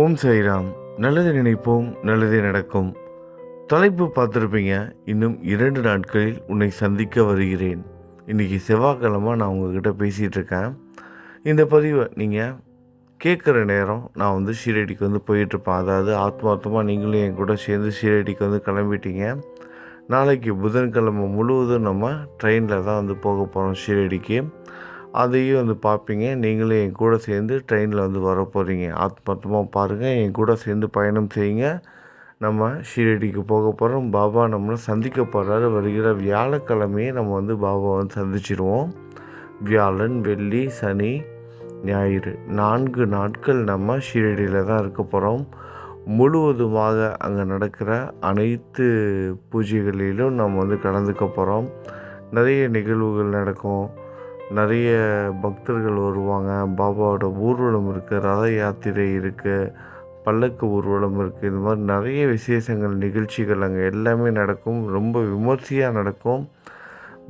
ஓம் சாய்ராம். நல்லது நினைப்போம் நல்லதே நடக்கும். தலைப்பு பார்த்துருப்பீங்க. இன்னும் இரண்டு நாட்களில் உன்னை சந்திக்க வருகிறேன். இன்றைக்கி செவ்வாய்க்கிழமை நான் உங்ககிட்ட பேசிகிட்டு இருக்கேன். இந்த பதிவை நீங்கள் கேட்குற நேரம் நான் வந்து ஷீரடிக்கு வந்து போயிட்டுருப்பேன். அதாவது ஆத்மார்த்தமாக நீங்களும் என் கூட சேர்ந்து ஷீரடிக்கு வந்து கிளம்பிட்டீங்க. நாளைக்கு புதன்கிழமை முழுவதும் நம்ம ட்ரெயினில் தான் வந்து போக போகிறோம் ஷீரடிக்கு. அதையும் வந்து பார்ப்பீங்க. நீங்களும் என் கூட சேர்ந்து ட்ரெயினில் வந்து வர போகிறீங்க ஆத்மார்த்தமாக பாருங்கள் என் கூட சேர்ந்து பயணம் செய்யுங்க. நம்ம ஷீரடிக்கு போக போகிறோம் பாபா நம்மளை சந்திக்க போகிறாரு வருகிற வியாழக்கிழமையே நம்ம வந்து பாபா வந்து சந்திச்சிருவோம். வியாழன் வெள்ளி சனி ஞாயிறு. நான்கு நாட்கள் நம்ம ஷீரடியில் தான் இருக்க போகிறோம் முழுவதுமாக அங்கே நடக்கிற அனைத்து பூஜைகளிலும் நம்ம வந்து கலந்துக்க போகிறோம் நிறைய நிகழ்வுகள் நடக்கும். நிறைய பக்தர்கள் வருவாங்க. பாபாவோட ஊர்வலம் இருக்குது ரத யாத்திரை இருக்குது பல்லக்கு ஊர்வலம் இருக்குது இது மாதிரி நிறைய விசேஷங்கள் நிகழ்ச்சிகள் அங்கே எல்லாமே நடக்கும். ரொம்ப விமர்சையாக நடக்கும்.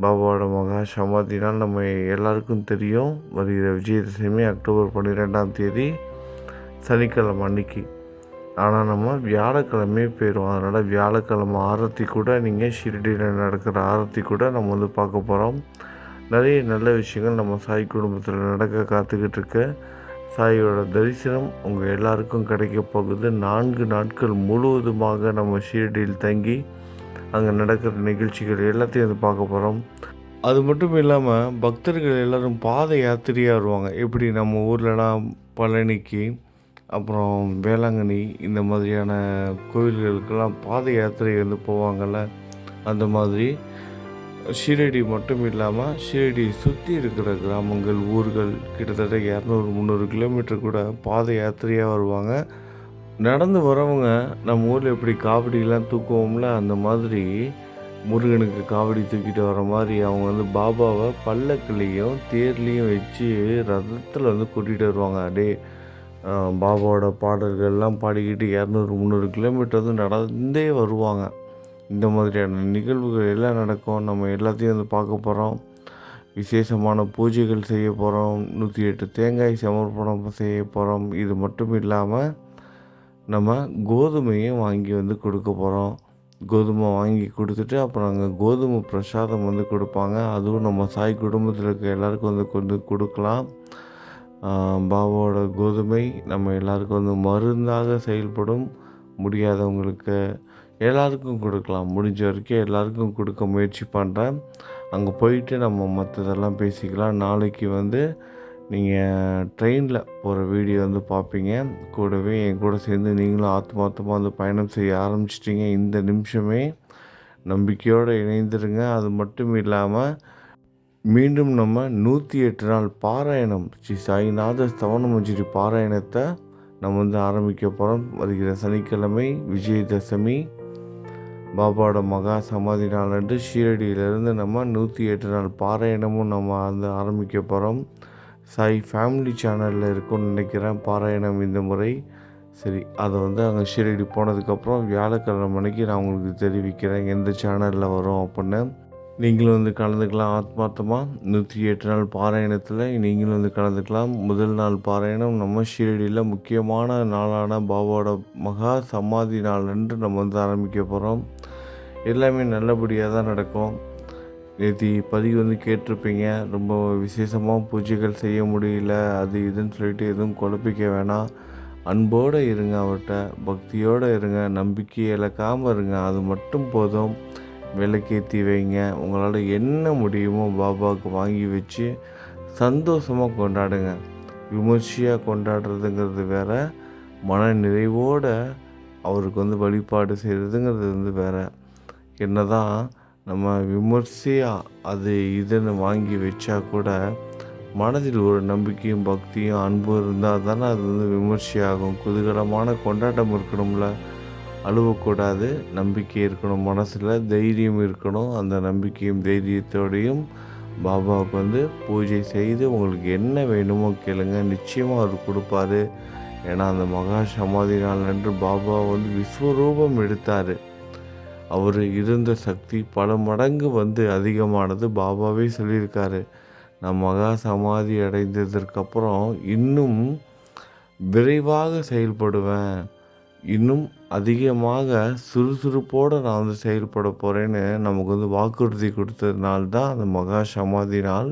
பாபாவோட மகா சமாதினால் நம்ம எல்லாருக்கும் தெரியும். வருகிற விஜயதசமி அக்டோபர் பன்னிரெண்டாம் தேதி சனிக்கிழமை அன்னைக்கு. ஆனால் நம்ம வியாழக்கிழமையே போயிடும் அதனால் வியாழக்கிழமை ஆரத்தி கூட நீங்கள் ஷிரடியில் நடக்கிற ஆரத்தி கூட நம்ம வந்து பார்க்க போகிறோம் நிறைய நல்ல விஷயங்கள் நம்ம சாய் குடும்பத்தில் நடக்க காத்துக்கிட்டு இருக்க சாயோட தரிசனம் உங்கள் எல்லாருக்கும் கிடைக்க போகுது. நான்கு நாட்கள் முழுவதுமாக நம்ம ஷீரடியில் தங்கி அங்கே நடக்கிற நிகழ்ச்சிகள் எல்லாத்தையும் வந்து பார்க்க போகிறோம் அது மட்டும் இல்லாமல் பக்தர்கள் எல்லோரும் பாத யாத்திரையாக வருவாங்க. எப்படி நம்ம ஊர்லலாம் பழனிக்கு அப்புறம் வேளாங்கண்ணி இந்த மாதிரியான கோவில்களுக்கெல்லாம் பாத யாத்திரை வந்து போவாங்கள்ல அந்த மாதிரி ஷீரடி மட்டும் இல்லாமல் ஷீரடி சுற்றி இருக்கிற கிராமங்கள் ஊர்கள் கிட்டத்தட்ட இரநூறு முந்நூறு கிலோமீட்டர் கூட பாத யாத்திரையாக வருவாங்க. நடந்து வரவங்க நம்ம ஊரில் எப்படி காவடியெலாம் தூக்குவோம்ல அந்த மாதிரி முருகனுக்கு காவடி தூக்கிட்டு வர மாதிரி அவங்க வந்து பாபாவை பல்லக்குலேயும் தேர்லேயும் வச்சு ரதத்தில் வந்து கூட்டிகிட்டு வருவாங்க. அப்படியே பாபாவோட பாடல்கள்லாம் பாடிக்கிட்டு இரநூறு முந்நூறு கிலோமீட்டர் வந்து நடந்தே வருவாங்க. இந்த மாதிரியான நிகழ்வுகள் எல்லாம் நடக்கும்? நம்ம எல்லாத்தையும் வந்து பார்க்க போகிறோம் விசேஷமான பூஜைகள் செய்ய போகிறோம் நூற்றி எட்டு தேங்காய் சமர்ப்பணம் செய்ய போகிறோம் இது மட்டும் இல்லாமல் நம்ம கோதுமையும் வாங்கி வந்து கொடுக்க போகிறோம் கோதுமை வாங்கி கொடுத்துட்டு அப்புறம் அங்கே கோதுமை பிரசாதம் வந்து கொடுப்பாங்க. அதுவும் நம்ம சாய் குடும்பத்தில் இருக்க எல்லாருக்கும் வந்து கொண்டு கொடுக்கலாம். பாபாவோட கோதுமை நம்ம எல்லாருக்கும் வந்து மருந்தாக செயல்படும். முடியாதவங்களுக்கு எல்லாருக்கும் கொடுக்கலாம். முடிஞ்ச வரைக்கும் எல்லாருக்கும் கொடுக்க முயற்சி பண்ணுறேன் அங்கே போயிட்டு நம்ம மற்றதெல்லாம் பேசிக்கலாம். நாளைக்கு வந்து நீங்கள் ட்ரெயினில் போகிற வீடியோ வந்து பார்ப்பீங்க கூடவே என் கூட சேர்ந்து நீங்களும் ஆத்மார்த்தமாக வந்து பயணம் செய்ய ஆரம்பிச்சிட்டிங்க. இந்த நிமிஷமே நம்பிக்கையோடு இணைந்துருங்க. அது மட்டும் இல்லாமல் மீண்டும் நம்ம நூற்றி எட்டு நாள் பாராயணம் ஸ்ரீ சாய்நாத ஸ்தவனமஞ்சிரி பாராயணத்தை நம்ம வந்து ஆரம்பிக்க போகிறோம் வருகிற சனிக்கிழமை விஜயதசமி பாபாவோட மகா சமாதி நாள் அன்று ஷீரடியிலேருந்து நம்ம நூற்றி எட்டு நாள் பாராயணமும் நம்ம வந்து ஆரம்பிக்க போகிறோம் சாய் ஃபேமிலி சேனலில் இருக்கும்னு நினைக்கிறேன். பாராயணம் இந்த முறை. சரி அதை வந்து அங்கே ஷீரடி போனதுக்கப்புறம் வியாழக்கிழமை மணிக்கு நான் உங்களுக்கு தெரிவிக்கிறேன். எந்த சேனலில் வரும் அப்படின்னு. நீங்களும் வந்து கலந்துக்கலாம் ஆத்மார்த்தமாக நூற்றி எட்டு நாள் பாராயணத்தில் நீங்களும் வந்து கலந்துக்கலாம். முதல் நாள் பாராயணம் நம்ம ஷீரடியில் முக்கியமான நாளான பாபாவோட மகா சமாதி நாள் என்று நம்ம வந்து ஆரம்பிக்க போகிறோம் எல்லாமே நல்லபடியாக தான் நடக்கும். நேற்று பதிவு வந்து கேட்டிருப்பீங்க. ரொம்ப விசேஷமாக பூஜைகள் செய்ய முடியல அது இதுன்னு சொல்லிட்டு எதுவும் குழப்பிக்க வேணாம். அன்போடு இருங்க அவர்கிட்ட பக்தியோடு இருங்க நம்பிக்கை இழக்காமல் இருங்க அது மட்டும் போதும். விளக்கேற்றி வைங்க. உங்களால் என்ன முடியுமோ பாபாவுக்கு வாங்கி வச்சு சந்தோஷமாக கொண்டாடுங்க. விமர்சையாக கொண்டாடுறதுங்கிறது வேற மன நிறைவோடு அவருக்கு வந்து வழிபாடு செய்கிறதுங்கிறது வந்து வேற. என்ன தான் நம்ம விமர்சையாக அது இதுன்னு வாங்கி வச்சா கூட மனதில் ஒரு நம்பிக்கையும் பக்தியும் அன்பும் இருந்தால் தானே அது வந்து விமர்சையாகும். குதூகலமான கொண்டாட்டம் இருக்கணும்ல. அழுவக்கூடாது நம்பிக்கை இருக்கணும் மனசில் தைரியம் இருக்கணும். அந்த நம்பிக்கையும் தைரியத்தோடையும் பாபாவுக்கு வந்து பூஜை செய்து உங்களுக்கு என்ன வேணுமோ கேளுங்க. நிச்சயமாக அவர் கொடுப்பாரு. ஏன்னா அந்த மகா சமாதி நாள் அன்று பாபா வந்து விஸ்வரூபம் எடுத்தார். அவர் இருந்த சக்தி பல மடங்கு வந்து அதிகமானது பாபாவே சொல்லியிருக்காரு. நான் மகா சமாதி அடைந்ததற்கப்புறம் இன்னும் விரைவாக செயல்படுவேன். இன்னும் அதிகமாக சுறுசுறுப்போடு நான் வந்து செயல்பட போகிறேன்னு நமக்கு வந்து வாக்குறுதி கொடுத்ததுனால தான் அந்த மகா சமாதி நாள்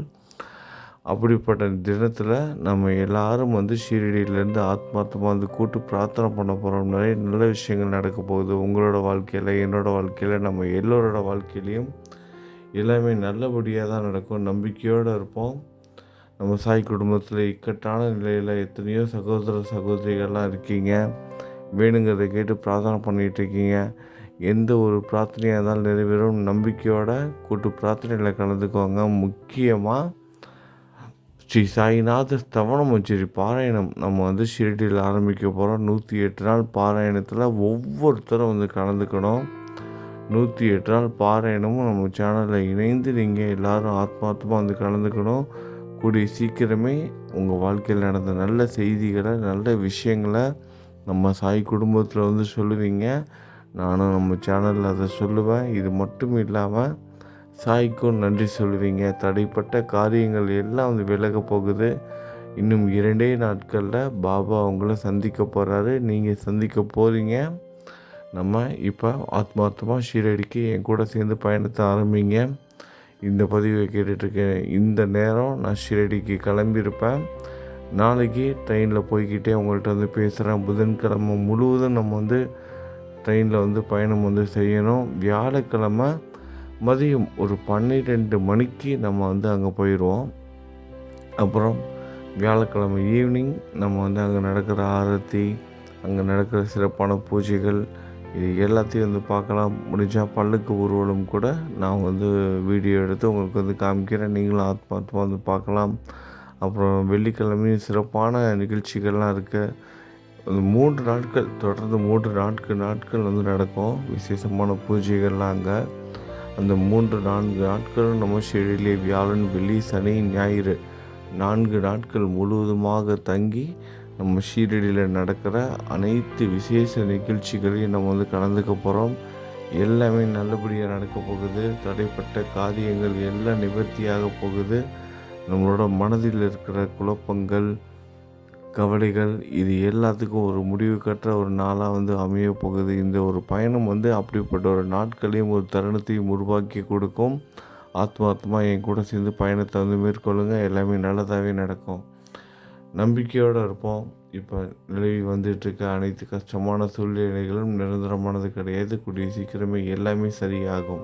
அப்படிப்பட்ட தினத்தில் நம்ம எல்லாரும் வந்து ஷீரடியிலேருந்து ஆத்மார்த்தமாக வந்து கூட்டு பிரார்த்தனை பண்ண போகிறோம் நிறைய நல்ல விஷயங்கள் நடக்க போகுது. உங்களோட வாழ்க்கையில் என்னோடய வாழ்க்கையில் நம்ம எல்லோரோட வாழ்க்கையிலையும் எல்லாமே நல்லபடியாக தான் நடக்கும். நம்பிக்கையோடு இருப்போம். நம்ம சாய் குடும்பத்தில் இக்கட்டான நிலையில் எத்தனையோ சகோதர சகோதரிகள்லாம் இருக்கீங்க. வேணுங்கிறத கேட்டு பிரார்த்தனை பண்ணிகிட்டு இருக்கீங்க எந்த ஒரு பிரார்த்தனையாக இருந்தாலும் நிறைவேறும். நம்பிக்கையோட கூட்டு பிரார்த்தனையில் கலந்துக்கோங்க. முக்கியமாக ஸ்ரீ சாய்நாத ஸ்தவனமஞ்சரி பாராயணம் நம்ம வந்து ஷிரடியில் ஆரம்பிக்க போகிறோம் நூற்றி எட்டு நாள் பாராயணத்தில் ஒவ்வொருத்தரும் வந்து கலந்துக்கணும். நூற்றி எட்டு நாள் பாராயணமும் நம்ம சேனலில் இணைந்து நீங்கள் எல்லோரும் ஆத்மார்த்தமாக வந்து கலந்துக்கணும். கூடிய சீக்கிரமே உங்கள் வாழ்க்கையில் நடந்த நல்ல செய்திகளை நல்ல விஷயங்களை நம்ம சாய் குடும்பத்தில் வந்து சொல்லுவீங்க நானும் நம்ம சேனலில் அதை சொல்லுவேன். இது மட்டும் இல்லாமல் சாய்க்கும் நன்றி சொல்லுவீங்க தடைப்பட்ட காரியங்கள் எல்லாம் வந்து விலக போகுது. இன்னும் இரண்டே நாட்களில் பாபா அவங்கள சந்திக்க போகிறாரு நீங்கள் சந்திக்க போகிறீங்க நம்ம இப்போ ஆத்மார்த்தமாக ஷீரடிக்கு என் கூட சேர்ந்து பயணத்தை ஆரம்பிங்க. இந்த பதிவை கேட்டுட்ருக்கேன் இந்த நேரம் நான் ஷீரடிக்கு கிளம்பியிருப்பேன். நாளைக்கு ட்ரெயினில் போய்கிட்டே அவங்கள்ட்ட வந்து பேசுகிறேன் புதன்கிழமை முழுவதும் நம்ம வந்து ட்ரெயினில் வந்து பயணம் வந்து செய்யணும். வியாழக்கிழமை மதியம் ஒரு பன்னிரெண்டு மணிக்கு நம்ம வந்து அங்கே போயிடுவோம் அப்புறம் வியாழக்கிழமை ஈவினிங் நம்ம வந்து அங்கே நடக்கிற ஆரத்தி அங்கே நடக்கிற சிறப்பான பூஜைகள் இது எல்லாத்தையும் வந்து பார்க்கலாம். முடிஞ்சால் பல்லுக்கு ஊர்வலம் கூட நான் வந்து வீடியோ எடுத்து உங்களுக்கு வந்து காமிக்கிறேன். நீங்களும் ஆத்மாத்மா வந்து பார்க்கலாம். அப்புறம் வெள்ளிக்கிழமையும் சிறப்பான நிகழ்ச்சிகள்லாம் இருக்குது மூன்று நாட்கள் தொடர்ந்து மூன்று நாட்கள் நாட்கள் வந்து நடக்கும். விசேஷமான பூஜைகள்லாம் அங்கே. அந்த மூன்று நான்கு நாட்களும் நம்ம ஷெடிலே வியாழன் வெள்ளி சனி ஞாயிறு நான்கு நாட்கள் முழுவதுமாக தங்கி நம்ம ஷீரடியில் நடக்கிற அனைத்து விசேஷ நிகழ்ச்சிகளையும் நம்ம வந்து கலந்துக்க போகிறோம் எல்லாமே நல்லபடியாக நடக்க போகுது. தடைப்பட்ட காரியங்கள் எல்லாம் நிவர்த்தியாக போகுது. நம்மளோட மனதில் இருக்கிற குழப்பங்கள் கவலைகள் இது எல்லாத்துக்கும் ஒரு முடிவு கற்ற ஒரு நாளாக வந்து அமைய போகுது. இந்த ஒரு பயணம் வந்து அப்படிப்பட்ட ஒரு நாட்களையும் ஒரு தருணத்தையும் உருவாக்கி கொடுக்கும். ஆத்மார்த்தமாக என் கூட சேர்ந்து பயணத்தை வந்து மேற்கொள்ளுங்கள் எல்லாமே நல்லதாகவே நடக்கும். நம்பிக்கையோடு இருப்போம். இப்போ நிலவி வந்துட்டுருக்க அனைத்து கஷ்டமான சூழ்நிலைகளும் நிரந்தரமானது கிடையாது. கூடிய சீக்கிரமே எல்லாமே சரியாகும்.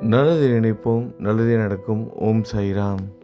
நல்லது நினைப்போம். நல்லதே நடக்கும். ஓம் சாய்ராம்.